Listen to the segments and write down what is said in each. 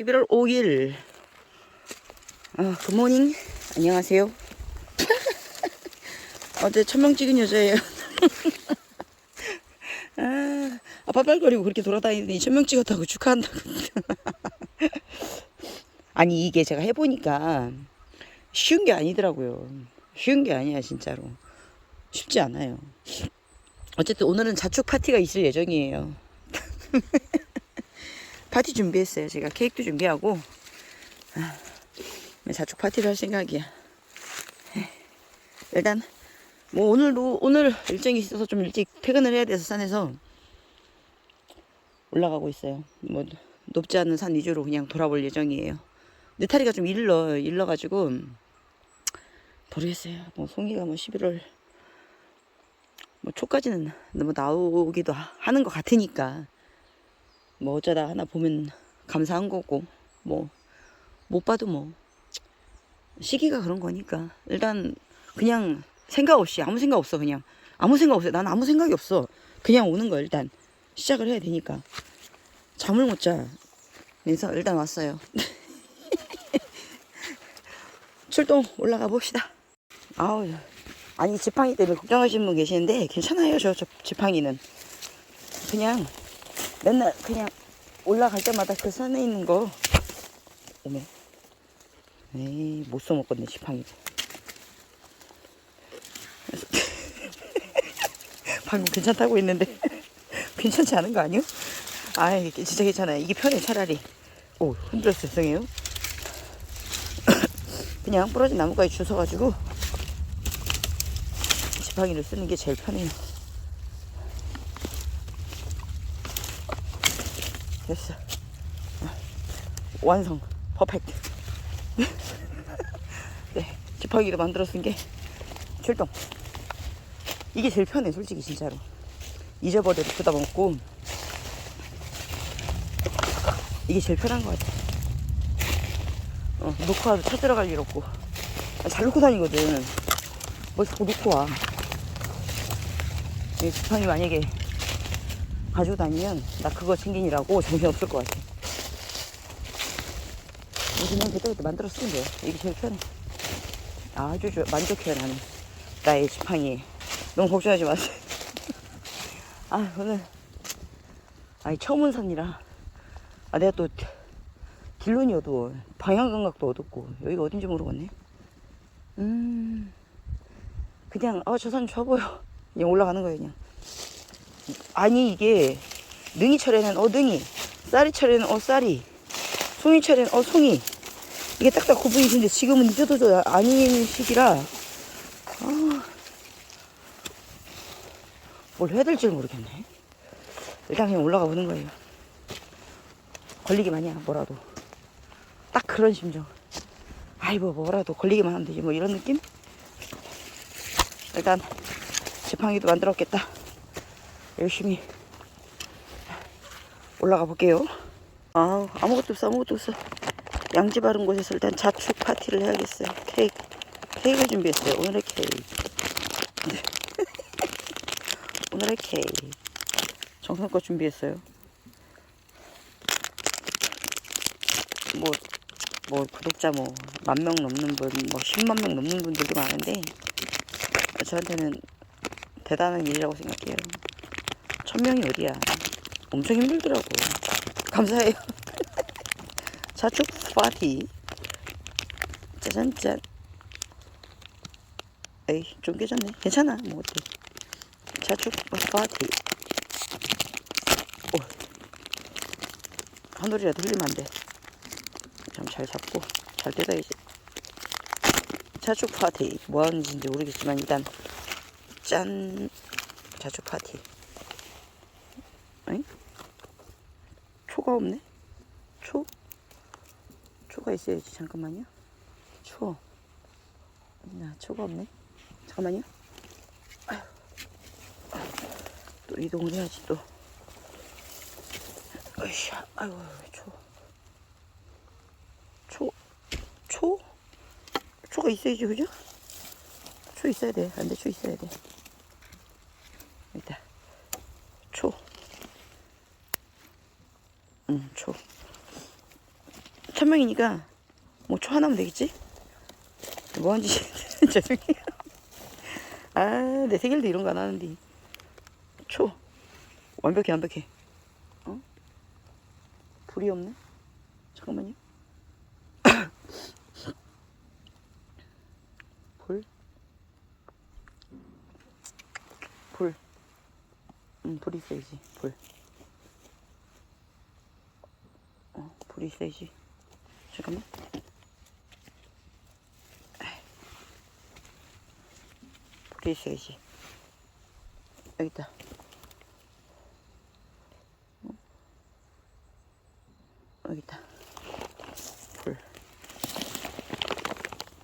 11월 5일. 아, 굿모닝. 안녕하세요. 어제 천명 찍은 여자예요. 아, 아빠빨거리고 그렇게 돌아다니더니 천명 찍었다고 축하한다고. 아니, 이게 제가 해보니까 쉬운 게 아니더라고요. 쉬운 게 아니야, 진짜로. 쉽지 않아요. 어쨌든 오늘은 자축 파티가 있을 예정이에요. 파티 준비했어요. 제가 케이크도 준비하고 아, 자축 파티를 할 생각이야. 일단 뭐 오늘도 오늘 일정이 있어서 좀 일찍 퇴근을 해야 돼서 산에서 올라가고 있어요. 뭐 높지 않은 산 위주로 그냥 돌아볼 예정이에요. 느타리가 좀 일러 일러가지고 모르겠어요. 뭐 송이가 뭐 11월 뭐 초까지는 너무 나오기도 하- 하는 것 같으니까 뭐 어쩌다 하나 보면 감사한 거고 뭐 못 봐도 뭐 시기가 그런 거니까. 일단 그냥 생각 없이 아무 생각 없어 그냥. 아무 생각 없어. 난 아무 생각이 없어. 그냥 오는 거 일단 시작을 해야 되니까. 잠을 못 자. 그래서 일단 왔어요. 출동 올라가 봅시다. 아우 아니 지팡이 때문에 걱정하시는 분 계시는데 괜찮아요 저, 저 지팡이는. 그냥 맨날 그냥 올라갈 때마다 그 산에 있는 거. 오메 에이 못 써먹겠네 지팡이. 방금 괜찮다고 했는데. 괜찮지 않은 거 아니요? 아 이게 진짜 괜찮아요. 이게 편해 차라리. 오 흔들었어 죄송해요. 그냥 부러진 나무까지 주워가지고 지팡이를 쓰는 게 제일 편해요 됐어. 완성. 퍼펙트. 네. 지팡이로 만들어 쓴 게 출동. 이게 제일 편해, 솔직히, 진짜로. 잊어버려도 그다 먹고. 이게 제일 편한 것 같아. 어, 놓고 와도 찾으러 갈 일 없고. 아, 잘 놓고 다니거든. 뭘 자꾸 놓고 와. 이 지팡이 만약에 가지고 다니면 나 그거 챙기느라고 정신없을 것 같아. 요즘엔 그때그때 만들어 쓰면 돼. 이게 제일 편해. 아주 좋아. 만족해 나는. 나의 지팡이. 너무 걱정하지 마세요. 아 오늘 아니 처음 온 산이라 아 내가 또 길론이 어두워. 방향 감각도 어둡고 여기가 어딘지 모르겠네. 음 그냥 아저산 좋아 보여. 그냥 올라가는 거예요 그냥. 아니 이게 능이철에는 어 능이 쌀이철에는 어 쌀이 송이철에는 어 송이. 이게 딱딱 구분이 되는데 지금은 잊어도 아닌 시기라. 아, 뭘 해야 될지 모르겠네. 일단 그냥 올라가 보는 거예요. 걸리기만 해야 뭐라도. 딱 그런 심정. 아이고 뭐라도 걸리기만 하면 되지 뭐 이런 느낌? 일단 지팡이도 만들었겠다 열심히 올라가 볼게요. 아 아무것도 없어 아무것도 없어. 양지 바른 곳에서 일단 자축 파티를 해야겠어요. 케이크 케이크 준비했어요. 오늘의 케이크. 오늘의 케이크. 정성껏 준비했어요. 뭐, 뭐, 구독자 뭐, 만 명 넘는 분, 뭐, 10만 명 넘는 분들도 많은데, 저한테는 대단한 일이라고 생각해요. 천 명이 어디야. 엄청 힘들더라고. 감사해요. 자축 파티. 짜잔짠. 에이, 좀 깨졌네. 괜찮아. 뭐 어때. 자축 파티. 오. 한 돌이라도 흘리면 안 돼. 좀잘 잡고, 잘 뜯어야지. 자축 파티. 뭐 하는지 모르겠지만, 일단, 짠. 자축 파티. 아니? 초가 없네? 초? 초가 있어야지. 잠깐만요. 초. 나 초가 없네. 잠깐만요. 또 이동을 해야지 또. 으쌰. 아이고 초. 초. 초? 초가 있어야지 그죠? 초 있어야 돼. 안 돼. 초 있어야 돼. 일단 초. 응, 초. 천 명이니까 뭐 초 하나면 되겠지? 뭐한 짓이 죄송해요. 아, 내 생일도 이런 거 안 하는데. 초. 완벽해, 완벽해. 어? 불이 없네? 잠깐만요. 불? 불. 응, 불이 있어야지, 불. 어, 불이 있어야지. 잠깐만. 불이 있어야지. 여기 있다. 어? 여기 있다. 불.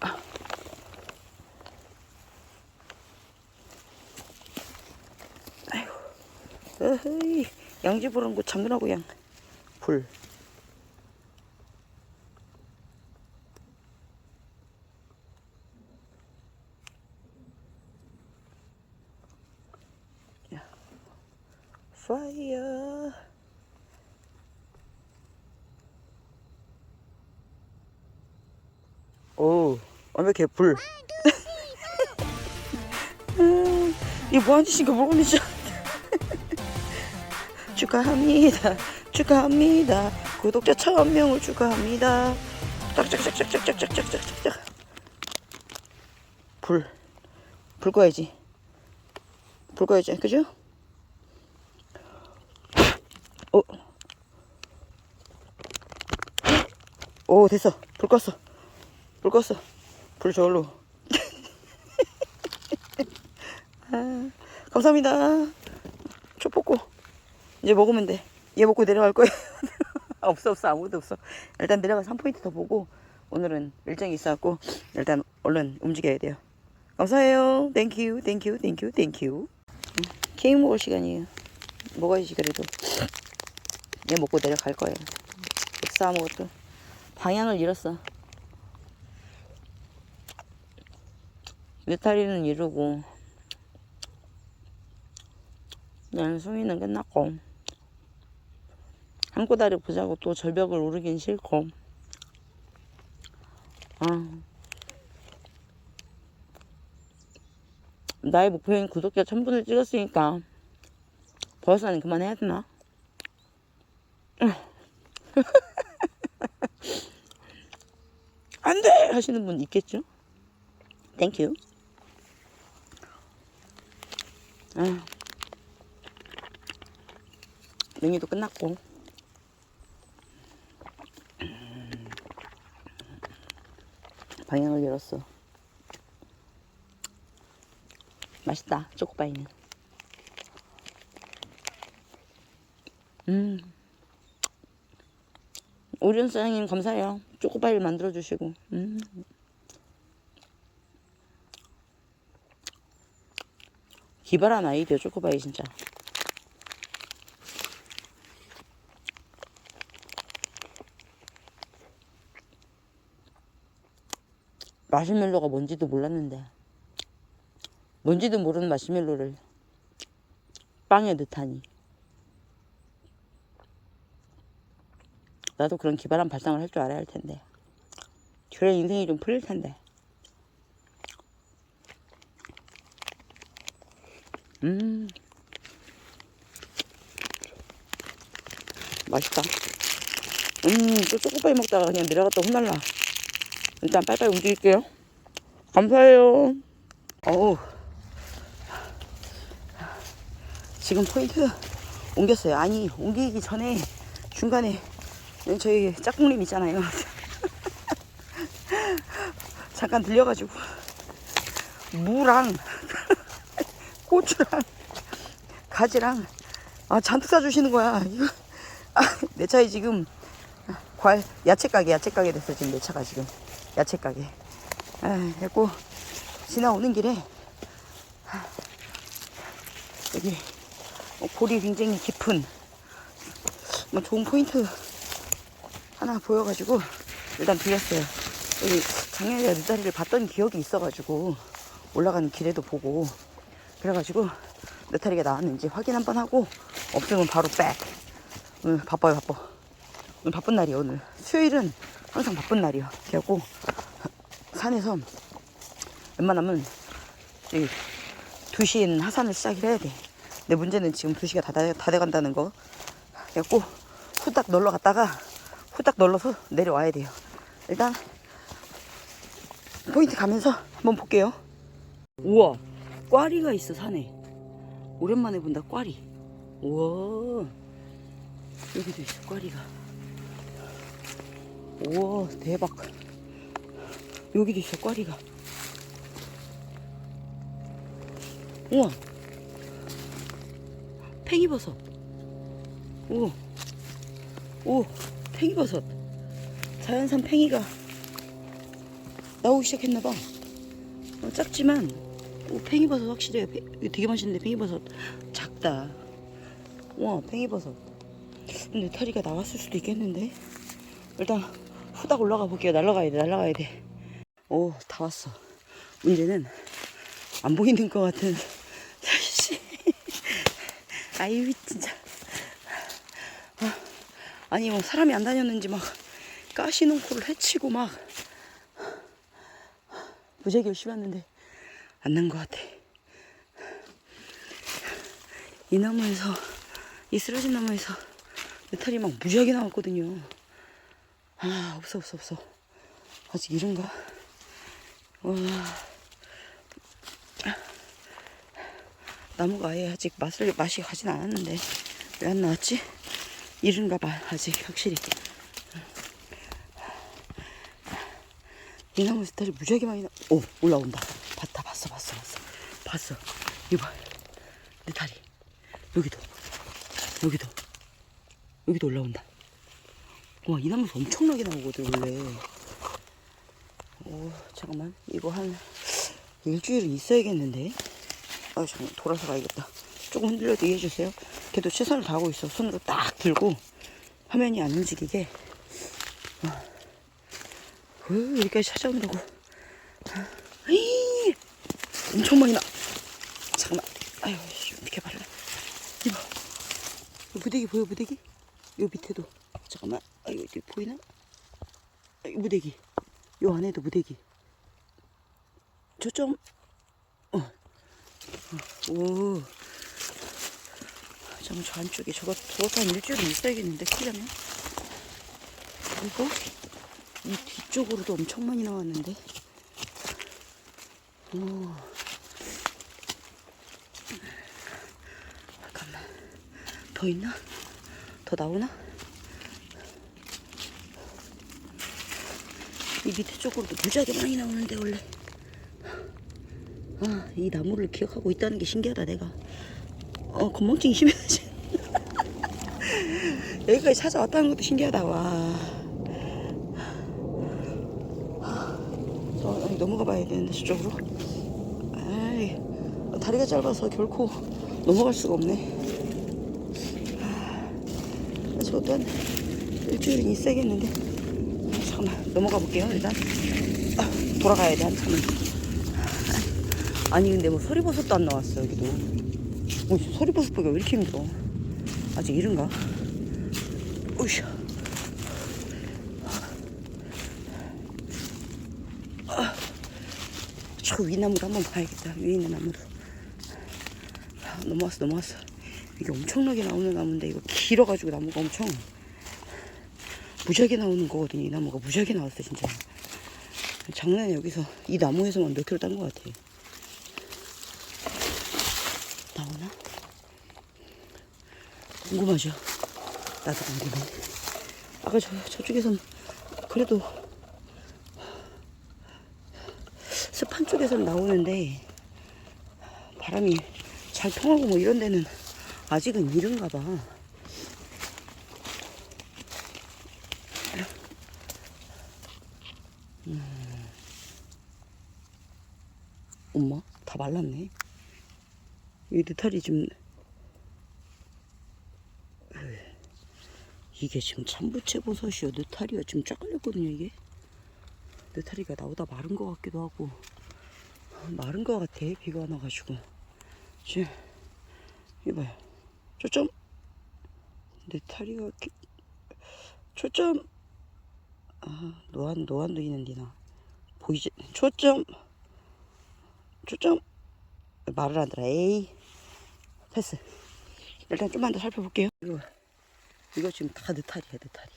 아. 아이고. 어허이. 양지 보는 거 참느라고 양. 불. 파이어. 오, 불. 음, 이게 뭐하는 짓인가 모르겠네 축하합니다. 축하합니다. 구독자 천 명을 축하합니다. 짝짝짝짝짝짝짝짝짝짝. 불. 불 꺼야지. 불 꺼야지. 그죠? 어. 오 됐어 불 껐어 불 껐어. 불 저걸로. 아, 감사합니다. 초 뽑고. 이제 먹으면 돼 얘 먹고 내려갈 거예요 없어 없어. 아무것도 없어. 일단 내려가서 한 포인트 더 보고 오늘은 일정이 있어갖고 일단 얼른 움직여야 돼요. 감사해요. 땡큐 땡큐 땡큐 땡큐 케이크 먹을 시간이에요. 먹어야지 그래도. 얘 먹고 내려갈 거예요. 없어 아무것도. 방향을 잃었어. 느타리는 이루고 연숭이는 끝났고 한 꼬다리 보자고 또 절벽을 오르긴 싫고 아 나의 목표인 구독자 천분을 찍었으니까 버스는 그만해야 되나? 안 돼! 하시는 분 있겠죠? 땡큐. 아, 냉이도 끝났고. 방향을 열었어. 맛있다, 초코바이는. 음. 오리온 사장님 감사해요. 초코바이를 만들어 주시고. 음. 기발한 아이디어 초코바이 진짜. 마시멜로가 뭔지도 몰랐는데 뭔지도 모르는 마시멜로를 빵에 넣다니. 나도 그런 기발한 발상을 할 줄 알아야 할 텐데. 그래 인생이 좀 풀릴 텐데. 음. 맛있다. 음, 또 초코파이 먹다가 그냥 내려갔다 혼날라. 일단 빨리빨리 움직일게요. 감사해요. 어우. 지금 포인트 옮겼어요. 아니, 옮기기 전에 중간에 저희 짝꿍님 있잖아요. 잠깐 들려가지고 무랑 고추랑 가지랑 아 잔뜩 사주시는 거야. 이거 아, 내 차에 지금 과일 야채 가게 야채 가게 됐어 지금 내 차가 지금 야채 가게. 아, 했고 지나오는 길에 아, 여기 골이 굉장히 깊은 뭐 좋은 포인트 하나 보여가지고 일단 들렸어요. 여기 작년에 늦자리를 봤던 기억이 있어가지고 올라가는 길에도 보고 그래가지고 느타리가 나왔는지 확인 한번 하고 없으면 바로 백. 오늘 바빠요 바빠. 오늘 바쁜 날이야 오늘. 수요일은 항상 바쁜 날이야 그래갖고 산에서 웬만하면 여기 2시에는 하산을 시작을 해야 돼. 근데 문제는 지금 2시가 다, 돼- 다 돼간다는 거. 그래갖고 후딱 놀러 갔다가 후딱 놀러서 내려와야 돼요. 일단 포인트 가면서 한번 볼게요. 우와 꽈리가 있어 산에. 오랜만에 본다 꽈리. 우와. 여기도 있어 꽈리가. 우와 대박. 여기도 있어 꽈리가. 우와. 팽이버섯. 오, 오 팽이버섯. 자연산 팽이가 나오기 시작했나봐. 어, 작지만 오, 팽이버섯 이거 되게 맛있는데 팽이버섯 작다. 와 팽이버섯. 근데 타리가 나왔을 수도 있겠는데? 일단 후딱 올라가 볼게요. 날라가야 돼 날라가야 돼 오 다 왔어. 문제는 안 보이는 것 같은 씨 아유 진짜. 아, 아니 뭐 사람이 안 다녔는지 막 가시농코를 해치고 막. 무지하게 열심히 왔는데 안난것 같아. 이 나무에서 이 쓰러진 나무에서 메탈이 막 무지하게 나왔거든요. 아 없어 없어 없어. 아직 이른가? 와. 나무가 아예 아직 맛을 맛이 가진 않았는데 왜 안 나왔지? 이른가 봐 아직 확실히. 이 나무 스타일이 무지하게 많이 나. 오 올라온다. 봤어. 이봐 내 다리 여기도 여기도 여기도 올라온다. 와 이 나무 엄청나게 나오거든 원래. 오 잠깐만 이거 한 일주일은 있어야겠는데. 아 잠깐 돌아서 가야겠다. 조금 흔들려도 이해해 주세요. 걔도 최선을 다하고 있어. 손으로 딱 들고 화면이 안 움직이게. 어, 여기까지 찾아오느라고. 에이, 엄청 많이 나. 아유, 씨, 어떻게 발라. 이봐. 이 무대기 보여, 무대기? 요 밑에도. 잠깐만. 아, 이거 어디 보이나? 아, 이 무대기. 요 안에도 무대기. 저점. 어. 어. 오. 잠깐 저 안쪽에 저거, 저것도 한 일주일은 있어야겠는데, 크려면. 그리고 이 뒤쪽으로도 엄청 많이 나왔는데. 오. 잠깐만. 더 있나? 더 나오나? 이 밑에 쪽으로도 무지하게 많이 나오는데, 원래. 아, 이 나무를 기억하고 있다는 게 신기하다, 내가. 어, 건망증이 심해지. 여기까지 찾아왔다는 것도 신기하다, 와. 저 넘어가 봐야 되는데 저쪽으로 아이 다리가 짧아서 결코 넘어갈 수가 없네 아, 저 또한 일주일은 있어야겠는데 아, 잠깐만 넘어가 볼게요 일단 아, 돌아가야 돼 한참은 아니 근데 뭐 서리버섯도 안 나왔어 여기도 어, 서리버섯 보기가 왜 이렇게 힘들어 아직 이른가 오이씨 저 위나무도 한번 봐야겠다. 위에 있는 나무도. 아, 넘어왔어, 넘어왔어. 이게 엄청나게 나오는 나무인데, 이거 길어가지고 나무가 엄청 무지하게 나오는 거거든요. 이 나무가 무지하게 나왔어, 진짜. 작년에 여기서 이 나무에서만 몇 킬로 딴 것 같아. 나오나? 궁금하죠? 나도 궁금해. 아까 저, 저쪽에선 그래도 습한 쪽에서는 나오는데 바람이 잘 통하고 뭐 이런 데는 아직은 이른가 봐. 음. 엄마 다 말랐네. 이 느타리 지금 이게 지금 참부채 버섯이요. 느타리가 지금 쫙 걸렸거든요 이게. 느타리가 나오다 마른 것 같기도 하고 마른 것 같아 비가 안 와가지고 지금 이봐요 저점? 느타리가 이렇게 초점? 아, 노안 노안도 있는디나. 보이지? 초점? 초점? 말을 안 들어 에이. 패스. 일단 좀만 더 살펴볼게요. 이거 이거 지금 다 느타리야 느타리.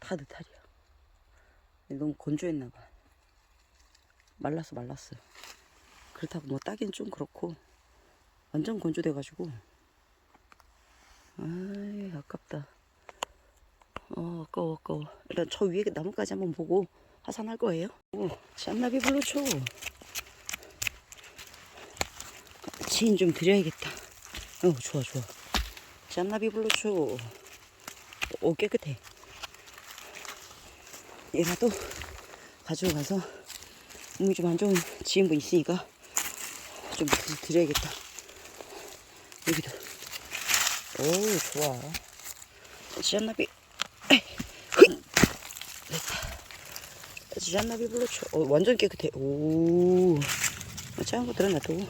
다 느타리야. 너무 건조했나봐. 말랐어 말랐어. 그렇다고 뭐 따긴 좀 그렇고 완전 건조돼가지고. 아이 아깝다. 어 아까워 아까워. 일단 저 위에 나뭇가지 한번 보고 하산할 거예요. 오, 짠나비 불러줘. 지인 좀 드려야겠다. 어 좋아 좋아. 짠나비 불러줘. 오 깨끗해. 얘라도 가지고 가서 몸이 좀 안 좋은 지인분 있으니까 좀 드- 드려야겠다 여기도 오 좋아. 지안나비. 됐다. 지안나비 불러줘 어, 완전 깨끗해. 오. 작은 것들은 놔두고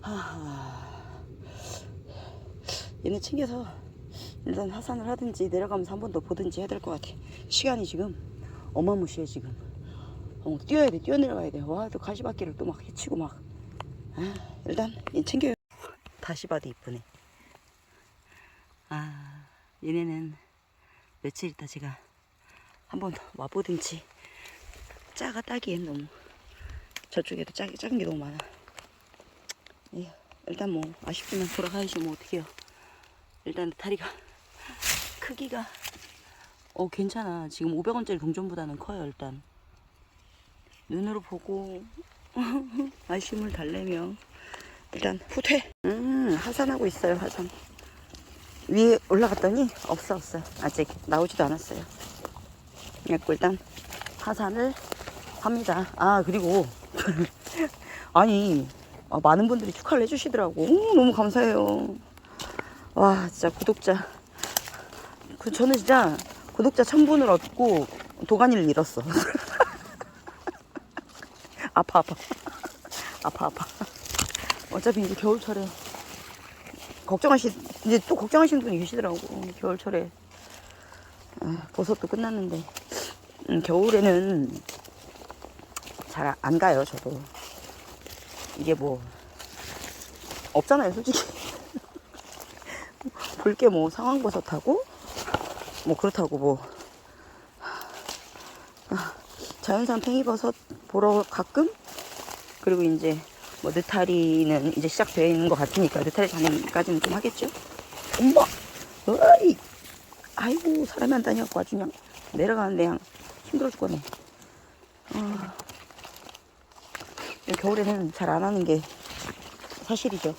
하... 얘네 챙겨서 일단 하산을 하든지 내려가면서 한 번 더 보든지 해야 될 것 같아. 시간이 지금 어마무시해 지금. 어, 뛰어야 돼 뛰어내려가야 돼와또 가시밭길을 또 막 헤치고 막. 아, 일단 얘 챙겨요. 다시 봐도 이쁘네. 아 얘네는 며칠 있다 제가 한번더 와보든지. 작아 따기엔 너무. 저쪽에도 작, 작은 게 너무 많아. 예, 일단 뭐 아쉽지만 돌아가야지 뭐 어떡해요. 일단 다리가 크기가 어 괜찮아. 지금 500원짜리 동전보다는 커요 일단. 눈으로 보고 아쉬움을 달래며 일단 후퇴. 음 하산하고 있어요 하산. 위에 올라갔더니 없어 없어요 아직 나오지도 않았어요. 그래갖고 일단 하산을 합니다. 아 그리고 아니 아, 많은 분들이 축하를 해주시더라고. 오, 너무 감사해요. 와 진짜 구독자. 그 저는 진짜 구독자 천 분을 얻고 도가니를 잃었어. 아파 아파. 아파 아파 어차피 이제 겨울철에 걱정하시 이제 또 걱정하시는 분이 계시더라고. 겨울철에. 아, 버섯도 끝났는데. 음, 겨울에는 잘 안 가요 저도. 이게 뭐 없잖아요 솔직히. 볼 게 뭐 상황버섯하고 뭐 그렇다고 뭐. 아, 자연산 팽이버섯 보러 가끔? 그리고 이제 뭐 느타리는 이제 시작되는 것 같으니까 느타리 장님까지는 좀 하겠죠? 엄마! 어이! 아이고 사람이 안 다녀갖고 아주 그냥 내려가는데 그냥 힘들어 죽겠네. 아, 겨울에는 잘 안 하는 게 사실이죠.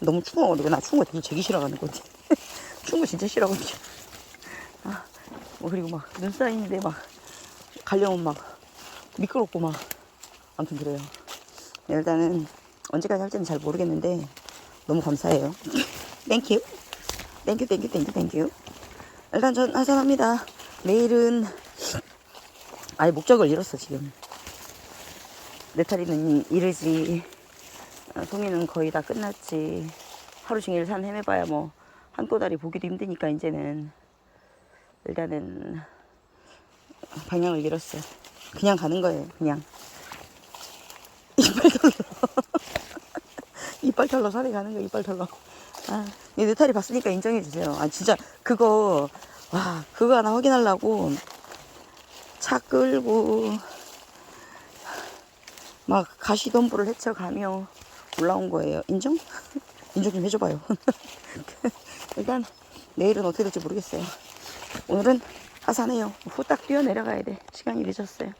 너무 추워가지고 나 추운 거 되게 되게 싫어하는 거지 추운 거 진짜 싫어하거든요. 아, 뭐 그리고 막 눈 쌓이는데 막 가려면 막 미끄럽고 막 아무튼 그래요. 네, 일단은 언제까지 할지는 잘 모르겠는데 너무 감사해요. 땡큐 땡큐 땡큐 땡큐 땡큐 일단 전 하산합니다. 내일은 아예 목적을 잃었어 지금. 네타리는 이르지. 어, 송이는 거의 다 끝났지. 하루 종일 산 헤매봐야 뭐 한 꼬다리 보기도 힘드니까 이제는. 일단은 방향을 잃었어요 그냥 가는 거예요 그냥 이빨 털러 이빨 털러 산에 가는 거 이빨 털러. 아, 이 느타리 봤으니까 인정해 주세요. 아 진짜 그거 와 그거 하나 확인하려고 차 끌고 막 가시덤불을 헤쳐가며 올라온 거예요. 인정? 인정 좀 해줘봐요. 일단 내일은 어떻게 될지 모르겠어요. 오늘은 하산해요. 후딱 뛰어 내려가야 돼. 시간이 늦었어요.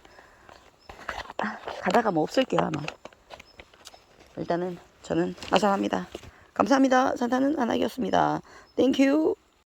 아, 가다가 뭐 없을게요 아마 일단은 저는 하산합니다. 감사합니다. 산타는 안하기였습니다. 땡큐